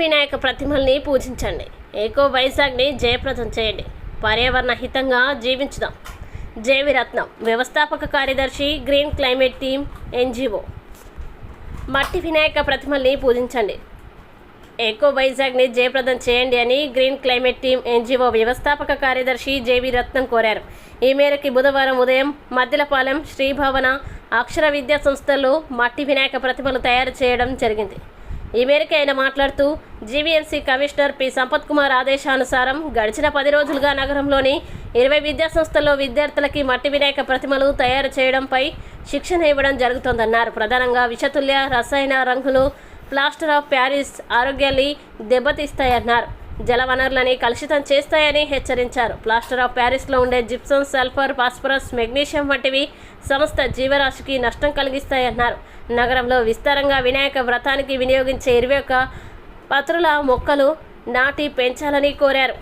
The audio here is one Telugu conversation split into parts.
వినాయక ప్రతిమల్ని పూజించండి. ఏకో వైజాగ్ని జయప్రదం చేయండి. పర్యావరణ హితంగా జీవించుదాం. జేవిరత్నం వ్యవస్థాపక కార్యదర్శి గ్రీన్ క్లైమేట్ టీమ్ ఎన్జిఓ. మట్టి వినాయక ప్రతిమల్ని పూజించండి. ఏకో వైజాగ్ని జయప్రదం చేయండి అని గ్రీన్ క్లైమేట్ టీమ్ ఎన్జిఓ వ్యవస్థాపక కార్యదర్శి జేవి రత్నం కోరారు. ఈ మేరకు బుధవారం ఉదయం మద్దిలపాలెం శ్రీభవన అక్షర విద్యా సంస్థల్లో మట్టి వినాయక ప్రతిమలు తయారు చేయడం జరిగింది. ఈ మేరకు ఆయన మాట్లాడుతూ GVMC commissioner P. Sampath Kumar ఆదేశానుసారం గడిచిన పది రోజులుగా నగరంలోని ఇరవై విద్యాసంస్థల్లో విద్యార్థులకి మట్టి వినాయక ప్రతిమలు తయారు చేయడంపై శిక్షణ ఇవ్వడం జరుగుతోందన్నారు. ప్రధానంగా విషతుల్య రసాయన రంగులు ప్లాస్టర్ ఆఫ్ ప్యారిస్ ఆరోగ్యాన్ని దెబ్బతీస్తాయన్నారు. జలవనరులని కలుషితం చేస్తాయని హెచ్చరించారు. ప్లాస్టర్ ఆఫ్ ప్యారిస్లో ఉండే జిప్సం సల్ఫర్ ఫాస్ఫరస్ మెగ్నీషియం వంటివి సంస్థ జీవరాశికి నష్టం కలిగిస్తాయన్నారు. నగరంలో విస్తారంగా వినాయక వ్రతానికి వినియోగించే ఇరవై ఒక్క పత్రుల మొక్కలు నాటి పెంచాలని కోరారు.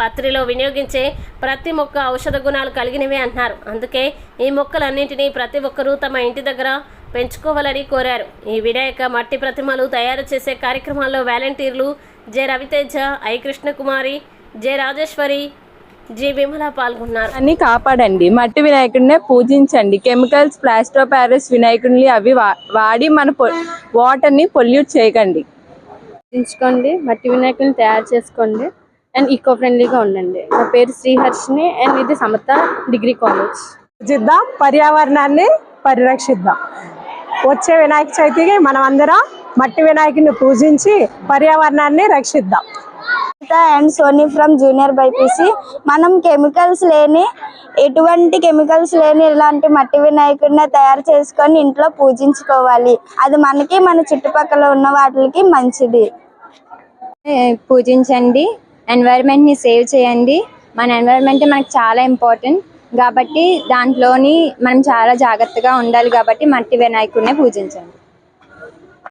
పత్రిలో వినియోగించే ప్రతి మొక్క ఔషధ గుణాలు కలిగినవే అన్నారు అందుకే ఈ మొక్కలన్నింటినీ ప్రతి ఒక్కరూ తమ ఇంటి దగ్గర పెంచుకోవాలని కోరారు. ఈ వినాయక మట్టి ప్రతిమలు తయారు చేసే కార్యక్రమాల్లో వాలంటీర్లు J Raviteja I Krishnakumari J Rajeshwari G Vimala పాల్గొన్నారు. అన్ని కాపాడండి. మట్టి వినాయకుడినే పూజించండి. కెమికల్స్ ప్లాస్టర్ ప్యారిస్ వినాయకుడిని అవి వా- వాడి మన వాటర్ని పొల్యూట్ చేయకండి. ఎంచుకోండి మట్టి వినాయకుని తయారు చేసుకోండి. అండ్ ఈకో ఫ్రెండ్లీగా ఉండండి. నా పేరు శ్రీహర్షిని. అండ్ ఇది సమత డిగ్రీ కాలేజ్. పూజిద్దాం. పర్యావరణాన్ని పరిరక్షిద్దాం. వచ్చే వినాయక చవితికి మనం అందరం మట్టి వినాయకుడిని పూజించి పర్యావరణాన్ని రక్షిద్దాం. And Sony from junior BiPC. మనం కెమికల్స్ లేని ఎటువంటి కెమికల్స్ లేని ఇలాంటి మట్టి వినాయకుడిని తయారు చేసుకొని ఇంట్లో పూజించుకోవాలి. అది మనకి మన చుట్టుపక్కల ఉన్న వాటికి మంచిది. పూజించండి. ఎన్వైరన్మెంట్ని సేవ్ చేయండి. మన ఎన్వైరన్మెంట్ మనకు చాలా ఇంపార్టెంట్ కాబట్టి దాంట్లోని మనం చాలా జాగ్రత్తగా ఉండాలి కాబట్టి మట్టి వినాయకుడినే పూజించండి.